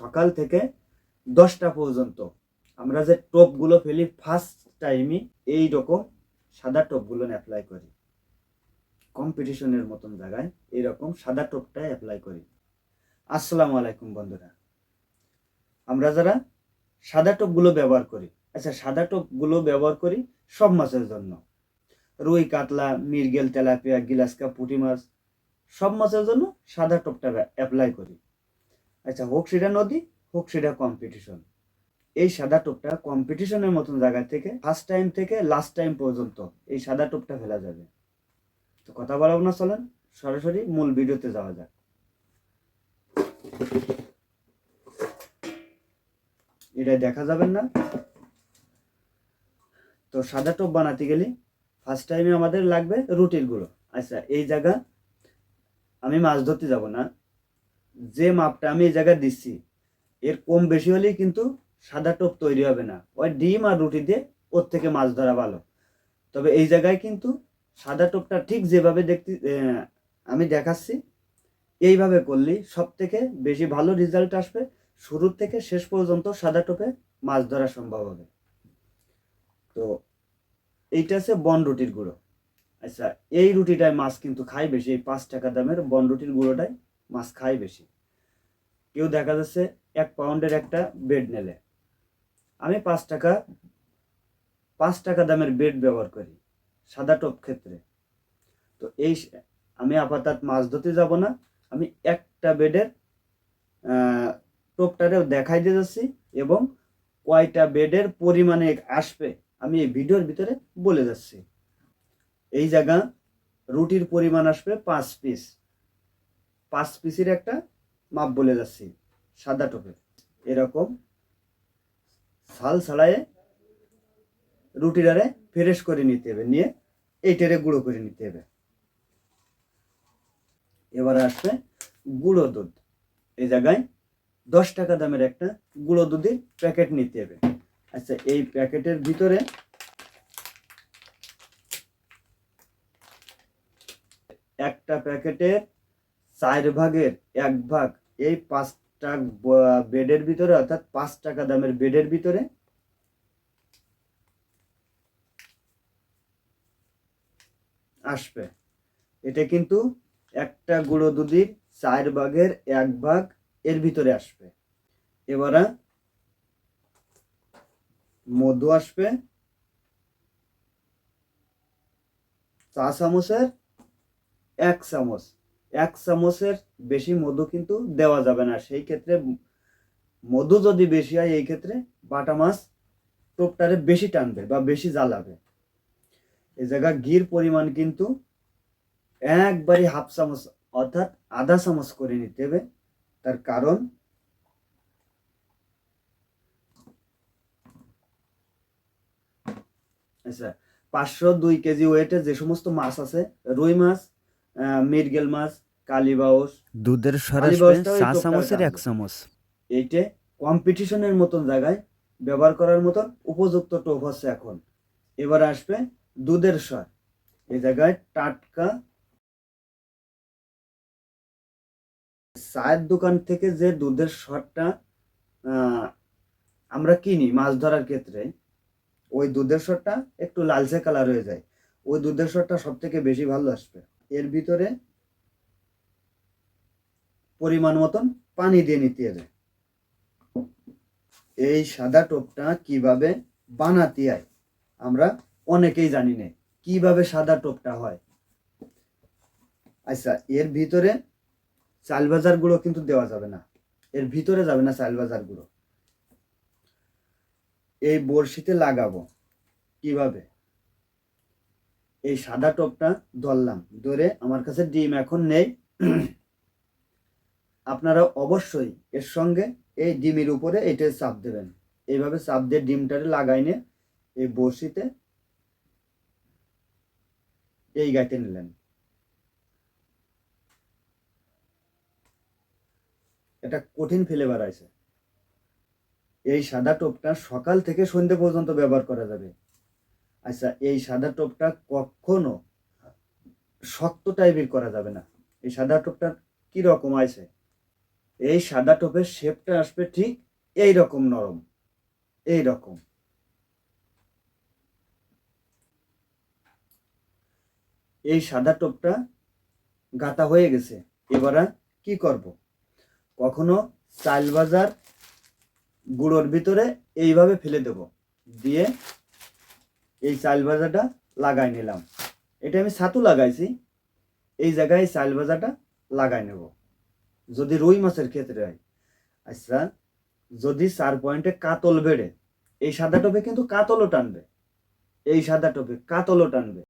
সকাল থেকে দশটা পর্যন্ত। আমরা যে টোপগুলো ফেলি ফার্স্ট টাইমই এই রকম সাদা টোপগুলো অ্যাপ্লাই করি। কম্পিটিশনের মতন জায়গায় এরকম সাদা টোপটা অ্যাপ্লাই করি। আসসালামু আলাইকুম বন্ধুরা। আমরা যারা সাদা টোপগুলো ব্যবহার করি আচ্ছা সাদা টোপগুলো ব্যবহার করি সব মাছের জন্য। রুই, কাতলা মিরগেল তেলাপিয়া গিলাসকা পুঁটি মাছ, সব মাছের জন্য সাদা টোপটা অ্যাপ্লাই করি। আচ্ছা হোক সেটা নদী, হোক সেটা কম্পিটিশন এই সাদা টোপটা কম্পিটিশনের মতন জায়গা থেকে ফার্স্ট টাইম থেকে লাস্ট টাইম পর্যন্ত এই সাদা টোপটা ফেলা যাবে। তো কথা বলাবো না, চলেন, সরাসরি মূল ভিডিওতে যাওয়া যাক। এটা দেখা যাবেন না। তো সাদা টোপ বানাতে গেলে ফার্স্ট টাইমে আমাদের লাগবে রুটির গুঁড়ো। আচ্ছা এই জায়গা আমি মাছ ধরতে যাব না। যে মাপটা আমি এই জায়গায় দিচ্ছি, এর কম বেশি হলেই কিন্তু সাদা টোপ তৈরি হবে না। ওই ডিম আর রুটি দিয়ে ওর থেকে মাছ ধরা ভালো। তবে এই জায়গায় কিন্তু সাদা টোপটা ঠিক যেভাবে দেখতে আমি দেখাচ্ছি, এইভাবে করলেই সব থেকে বেশি ভালো রেজাল্ট আসবে। শুরু থেকে শেষ পর্যন্ত সাদা টোপে মাছ ধরা সম্ভব হবে। তো এইটা আছে বন রুটির গুঁড়ো। আচ্ছা এই রুটিটায় মাছ কিন্তু খায় বেশি, এই পাঁচ টাকা দামের বন রুটির গুঁড়োটাই মাছ খায় বেশি। কেউ দেখা যাচ্ছে এক পাউন্ডের একটা বেড নেলে আমি পাঁচ টাকা পাঁচ টাকা দামের বেড ব্যবহার করি, সাদা টপ ক্ষেত্রে। তো এই আমি আপাতত মাছ ধরতে যাব না, আমি একটা বেডের টোপটারেও দেখাই দিয়ে যাচ্ছি এবং কয়টা বেডের পরিমাণে আসবে আমি এই ভিডিওর ভিতরে বলে যাচ্ছি। এই জায়গা রুটির পরিমাণ আসবে পাঁচ পিস পাঁচ পিসের একটা মাপ বলে যাচ্ছি, সাদা টোপে। এরকম ছাল ছাড়ায়ে রুটিটারে ফ্রেশ করে নিতে হবে, নিয়ে এইটারে গুঁড়ো করে নিতে হবে। এবার আসবে গুঁড়ো দুধ। এই জায়গায় দশ টাকা দামের একটা গুঁড়ো দুধের প্যাকেট নিতে হবে। আচ্ছা এই প্যাকেটের ভিতরে একটা প্যাকেটের চার ভাগের এক ভাগ এই পাঁচটা বেডের ভিতরে, অর্থাৎ পাঁচ টাকা দামের বেডের ভিতরে, আসবে। এটা কিন্তু একটা গুঁড়ো দুধের চার ভাগের এক ভাগ এর ভিতরে আসবে। এবারে মধু আসবে। চা চামচের এক চামচ। এক চামচের বেশি মধু কিন্তু দেওয়া যাবে না। সেই ক্ষেত্রে মধু যদি বেশি হয়, এই ক্ষেত্রে বাটা মাছ টোপটারে বেশি টানবে বা বেশি জ্বালাবে। এই জায়গা ঘির পরিমাণ কিন্তু একবারই হাফ চামচ অর্থাৎ আধা চামচ করে নিতে হবে। তার কারণ আচ্ছা পাঁচশো দুই কেজি ওয়েটে যে সমস্ত মাছ আছে, রুই মাছ মৃগেল মাছ কালিবাউস দুধের সর চা চামচের এক চামচ। এইটে কম্পিটিশনের মতন জায়গায় ব্যবহার করার মতন উপযুক্ত টোপ হচ্ছে এখন। এবার আসবে দুধের স্বর এই জায়গায় টাটকা চায়ের দোকান থেকে যে দুধের স্বরটা আহ, আমরা কিনি মাছ ধরার ক্ষেত্রে ওই দুধের স্বরটা একটু লালচে কালার হয়ে যায়। ওই দুধের স্বরটা সব থেকে বেশি ভালো আসবে। এর ভিতরে পরিমাণ মতন পানি দিয়ে নিতে হবে। এই সাদা টোপটা কীভাবে বানাতে হয় আমরা অনেকেই জানি না, কীভাবে সাদা টোপটা হয়। আচ্ছা এর ভিতরে চাল ভাজার গুঁড়ো কিন্তু দেওয়া যাবে না। এর ভিতরে যাবে না চাল ভাজার গুঁড়ো। এই বড়শিতে লাগাবো কীভাবে? এই সাদা টোপটা ধরলাম। ধরে আমার কাছে ডিম এখন নেই। আপনারা অবশ্যই এর সঙ্গে এই ডিমের উপরে এটা চাপ দেবেন। এইভাবে চাপ দিয়ে ডিমটারে লাগাই নিয়ে এই বড়শিতে এই গাইতে নিলেন। এটা কঠিন ফ্লেভার আছে। এই সাদা টোপটা সকাল থেকে সন্ধ্যে পর্যন্ত ব্যবহার করা যাবে। আচ্ছা এই সাদা টোপটা কখনো শক্ত টাইপের করা যাবে না। এই সাদা টোপটা কি রকম আছে? এই সাদা টোপের শেপটা আসবে ঠিক এই রকম নরম, এই রকম। এই সাদা টোপটা গাতা হয়ে গেছে, এবার কি করব? কখনো চাল বাজার গুঁড়োর ভিতরে এইভাবে ফেলে দেব। দিয়ে এই চাইল ভাজাটা লাগাই নিলাম। এটা আমি ছাতু লাগাইছি, এই জায়গায় চাইল ভাজাটা লাগাই নেব। যদি রুই মাছের ক্ষেত্রে হয় আচ্ছা যদি চার পয়েন্টে কাতল বেড়ে, এই সাদা টোপে কিন্তু কাতলও টানবে, এই সাদা টোপে কাতলও টানবে।